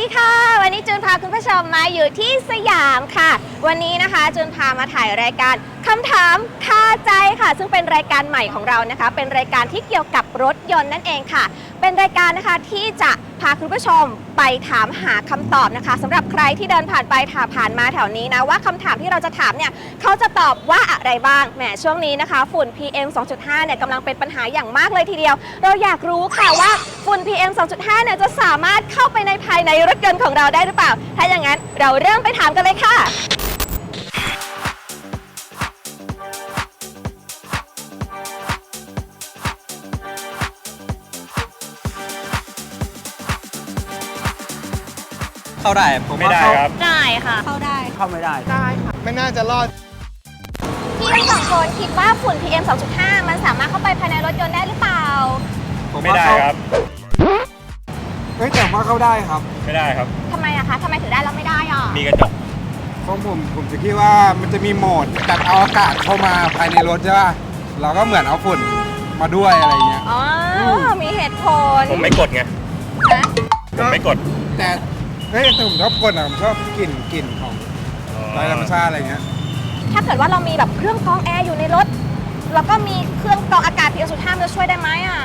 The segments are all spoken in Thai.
ดีค่ะ วันนี้จูนพาคุณผู้ชมมาอยู่ที่สยามค่ะ วันนี้นะคะจูนพามาถ่ายรายการคำถามคาใจค่ะ ซึ่งเป็นรายการใหม่ของเรานะคะ เป็นรายการที่เกี่ยวกับรถยนต์นั่นเองค่ะ เป็นรายการนะคะที่จะพาคุณผู้ชมไปถามหาคำตอบนะคะสำหรับใครที่เดินผ่านไปถาผ่านมาแถวนี้นะว่าคำถามที่เราจะถามเนี่ยเขาจะตอบว่าอะไรบ้างแหมช่วงนี้นะคะ ฝุ่น PM 2.5เนี่ยกำลังเป็นปัญหาอย่างมากเลยทีเดียว เราอยากรู้ค่ะว่าฝุ่น PM 2.5เนี่ยจะสามารถเข้าไปในภายในรถยนต์ของเราได้หรือเปล่า ถ้าอย่างนั้นเราเริ่มไปถามกันเลยค่ะ เข้าได้ไม่ได้ครับ ได้ค่ะเข้าได้ เข้าไม่ได้ ไม่น่าจะรอด พี่ทั้งสองคนคิดว่าฝุ่น PM 2.5 มันสามารถเข้าไปภายในรถยนต์ได้หรือเปล่าไม่ได้ครับ เฮ้ยแต่ว่าเข้าได้ครับ ไม่ได้ครับ ทำไมอะคะ ทำไมถึงได้แล้วไม่ได้อะมีกระจกเพราะผมผมจะคิดว่ามันจะมีโหมดจัดเอาอากาศเข้ามาภายในรถใช่ป่ะเราก็เหมือนเอาฝุ่นมาด้วยอะไรเงี้ย อ๋อ มีเหตุผลผมไม่กดไง นะผมไม่กด แต่ เฮ้ยแต่ผมชอบกลิ่นอะผมชอบกลิ่นกลิ่นของไร้ธรรมชาติอะไรเงี้ย ถ้าเกิดว่าเรามีแบบเครื่องกรองแอร์อยู่ในรถ แล้วก็มีเครื่องกรองอากาศ PM 2.5มันจะช่วยได้ไหมอะ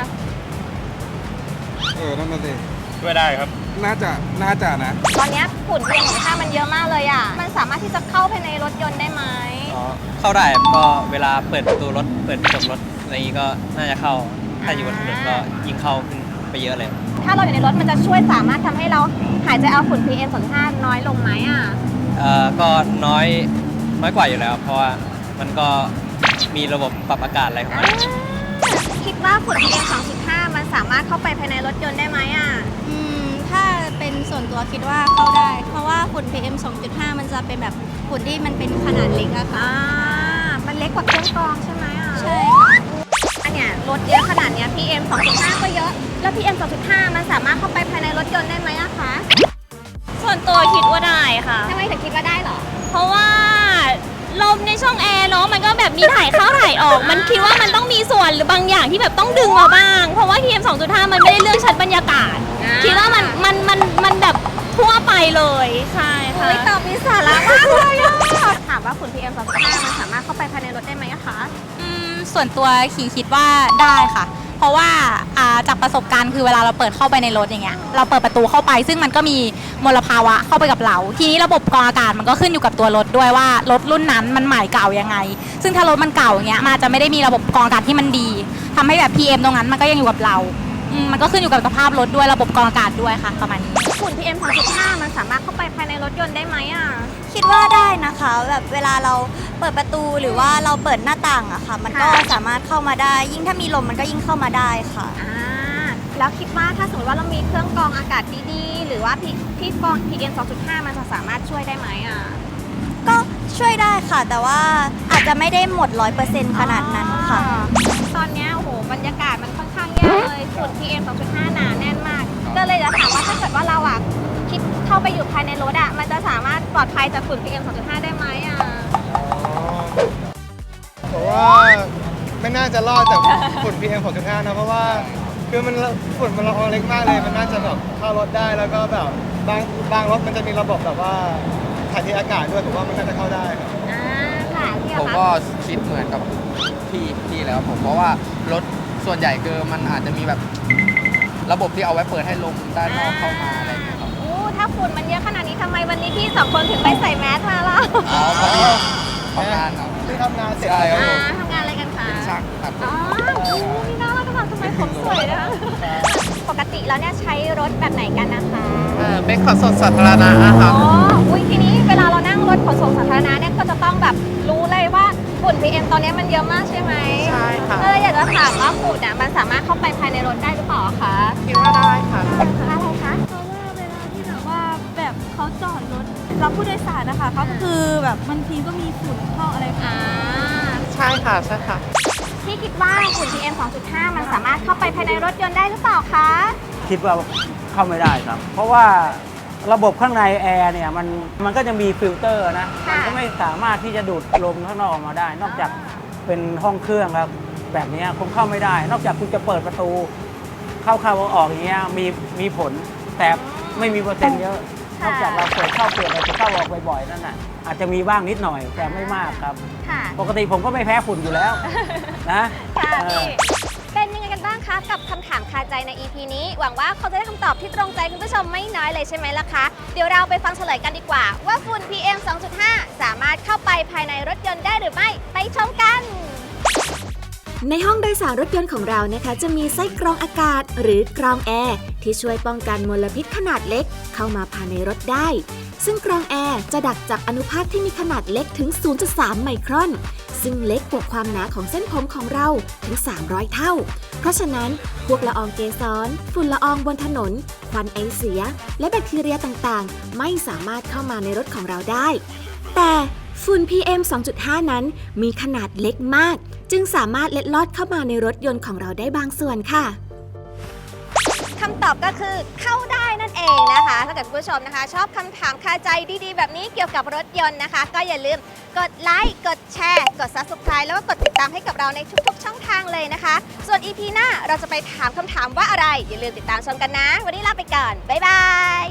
เออนั่นน่ะสิช่วยได้ครับ น่าจะน่าจะนะตอนเนี้ยฝุ่น PM 2.5มันเยอะมากเลยอะ มันสามารถที่จะเข้าภายในรถยนต์ได้ไหมเข้าได้ก็เวลาเปิดประตูรถเปิดกระจกรถอะไรอย่างนี้ก็น่าจะเข้าถ้าอยู่บนถนนก็ยิ่งเข้าขึ้น ไปเยอะเลย ถ้าเราอยู่ในรถมันจะช่วยสามารถทำให้เราหายใจเอาฝุ่น PM 2.5น้อยลงไหมอะ เอ่อก็น้อยน้อยกว่าอยู่แล้ว เพราะว่ามันก็มีระบบปรับอากาศอะไรของมันคิดว่าฝุ่น PM 2.5มันสามารถเข้าไปภายในรถยนต์ได้ไหมอะ อืม ถ้าเป็นส่วนตัวคิดว่าเข้าได้ เพราะว่าฝุ่น PM 2.5 มันจะเป็นแบบฝุ่นที่มันเป็นขนาดเล็กอะค่ะ อ่า มันเล็กกว่าเครื่องกรองใช่ไหมอะใช่ค่ะ อันเนี้ยรถเยอะขนาดเนี้ย PM 2.5 ก็เยอะ แล้ว PM 2.5 มันสามารถเข้าไปภายในรถยนต์ได้ไหมอะคะส่วนตัวคิดว่าได้ค่ะ ทำไมถึงคิดว่าได้เหรอ เพราะว่าลมในช่องแอร์เนาะมันก็แบบมีถ่ายเข้าถ่ายออก มันคิดว่ามันต้องมีส่วนหรือบางอย่างที่แบบต้องดึงมาบ้าง เพราะว่า PM 2.5 มันไม่ได้เลือกชั้นบรรยากาศ อ่า คิดว่ามันมันมันมันแบบทั่วไปเลยใช่ค่ะเฮ้ยตอบมีสาระมากเลยอะถามว่าฝุ่น PM 2.5 มันสามารถเข้าไปภายในรถได้ไหมอะคะ อืมส่วนตัวขิงคิดว่าได้ค่ะ เพราะว่าอ่าจากประสบการณ์คือเวลาเราเปิดเข้าไปในรถอย่างเงี้ยเราเปิดประตูเข้าไป ซึ่งมันก็มีมลภาวะเข้าไปกับเรา ทีนี้ระบบกรองอากาศมันก็ขึ้นอยู่กับตัวรถด้วยว่ารถรุ่นนั้นมันใหม่เก่ายังไง ซึ่งถ้ารถมันเก่าอย่างเงี้ยมันอาจจะไม่ได้มีระบบกรองอากาศที่มันดีทำให้แบบ PM ตรงนั้นมันก็ยังอยู่กับเราอืมมันก็ขึ้นอยู่กับสภาพรถด้วยระบบกรองอากาศด้วยค่ะประมาณนี้ ฝุ่น PM 2.5 มันสามารถเข้าไปภายในรถยนต์ได้ไหมอะคิดว่าได้นะคะ แบบเวลาเราเปิดประตูหรือว่าเราเปิดหน้าต่างอะค่ะ มันก็สามารถเข้ามาได้ ยิ่งถ้ามีลมมันก็ยิ่งเข้ามาได้ค่ะ อ่า แล้วคิดว่าถ้าสมมติว่าเรามีเครื่องกรองอากาศดีๆ หรือว่าที่ที่กรอง PM 2.5 มันจะสามารถช่วยได้ไหมอะก็ช่วยได้ค่ะ แต่ว่าอาจจะไม่ได้หมดร้อยเปอร์เซ็นต์ขนาดนั้นค่ะ อ๋อตอนเนี้ยโอ้โหบรรยากาศมันค่อนข้างแย่เลยฝุ่น PM 2.5 หนาแน่นมาก ก็เลยจะถามว่าถ้าเกิดว่าเราอะคิดเข้าไปอยู่ภายในรถอะมันจะสามารถปลอดภัยจากฝุ่น PM 2.5 ได้ไหมอะผมว่าไม่น่าจะรอดจากฝุ่น PM 2.5นะเพราะว่าคือมันฝุ่นมันละอองเล็กมากเลย มันน่าจะแบบเข้ารถได้แล้วก็แบบบางบางรถมันจะมีระบบแบบว่าถ่ายเทอากาศด้วยผมว่ามันน่าจะเข้าได้ครับอ่าค่ะพี่ผมอะก็คะคิดเหมือนกับพี่พี่แล้วครับผมเพราะว่ารถส่วนใหญ่คือมันอาจจะมีแบบ ระบบที่เอาไว้เปิดให้ลมด้านนอกเข้ามาอะไรอย่างเงี้ยครับอู้ถ้าฝุ่นมันเยอะขนาดนี้ทำไมวันนี้พี่สองคนถึงไม่ใส่แมสมาล่ะอ๋อพอดีทำงานครับ ที่ทำงานเสร็จใช่ครับอ่าผมทำงานอะไรกันคะเป็นช่างครับอ๋ออู้นี่น่ารักจังทำไมผมสวยนะคะปกติแล้วเนี่ยใช้รถแบบไหนกันนะคะเป็นขนส่งสาธารณะคอ๋รัอบอุ้ยทีนี้เวลาเรานั่งรถขนส่งสาธารณะเนี่ยก็จะต้องแบบรู้เลยว่า ฝุ่น PM ตอนนี้มันเยอะมากใช่ไหมใช่ค่ะ ก็เลยอยากจะถามว่าฝุ่นอะมันสามารถเข้าไปภายในรถได้หรือเปล่าคะคิดว่าได้ค่ะอะไรคะเพราะว่าเวลาที่แบบว่าแบบเขาจอดรถรับผู้โดยสารนะคะก็คือแบบบางทีก็มีฝุ่นเข้าอะไรอ่าใช่ค่ะใช่ค่ะที่คิดว่าฝุ่น PM 2.5 มันสามารถเข้าไปภายในรถยนต์ได้หรือเปล่าคะคิดว่าเข้าไม่ได้ครับ เพราะว่า ระบบข้างในแอร์เนี่ยมันมันก็จะมีฟิลเตอร์นะค่ะมันก็ไม่สามารถที่จะดูดลมข้างนอกออกมาได้ นอกจากเป็นห้องเครื่องครับ แบบนี้คงเข้าไม่ได้ นอกจากคุณจะเปิดประตู เข้าเข้าออกๆอย่างเงี้ยมีมีผลแต่ไม่มีเปอร์เซ็นต์เยอะนค่ะอกจากเราเปิดเข้าเปิดเราจะเข้าออกบ่อยๆนั่นน่ะอาจจะมีบ้างนิดหน่อยแต่ไม่มากครับ ค่ะปกติผมก็ไม่แพ้ฝุ่นอยู่แล้วนะค่ะเออพี่ นี้หวังว่าเขาจะได้คำตอบที่ตรงใจคุณผู้ชมไม่น้อยเลยใช่ไหมล่ะคะ เดี๋ยวเราไปฟังเฉลยกันดีกว่า ว่าฝุ่น PM 2.5 สามารถเข้าไปภายในรถยนต์ได้หรือไม่ ไปชมกันในห้องโดยสารรถยนต์ของเรานะคะ จะมีไส้กรองอากาศหรือกรองแอร์ที่ช่วยป้องกันมลพิษขนาดเล็ก เข้ามาภายในรถได้ ซึ่งกรองแอร์จะดักจับอนุภาคที่มีขนาดเล็กถึง 0.3 ไมครอน ซึ่งเล็กกว่าความหนาของเส้นผมของเราถึง 300 เท่า เพราะฉะนั้นพวกละอองเกสรฝุ่นละอองบนถนน ควันไอเสีย และแบคทีเรียต่างๆ ไม่สามารถเข้ามาในรถของเราได้ แต่ฝุ่น PM 2.5 นั้นมีขนาดเล็กมาก จึงสามารถเล็ดลอดเข้ามาในรถยนต์ของเราได้บางส่วนค่ะ คำตอบก็คือเข้าได้นั่นเองนะคะ ถ้าเกิดคุณผู้ชมนะคะ ชอบคำถามคาใจดีๆ แบบนี้เกี่ยวกับรถยนต์นะคะ ก็อย่าลืมกดไลค์ กดแชร์ กด Subscribe แล้วก็กดติดตามให้กับเราในทุกๆ ช่องทางเลยนะคะ ส่วน EP หน้าเราจะไปถามคำถามว่าอะไร อย่าลืมติดตามชมกันนะ วันนี้ลาไปก่อน บ๊ายบาย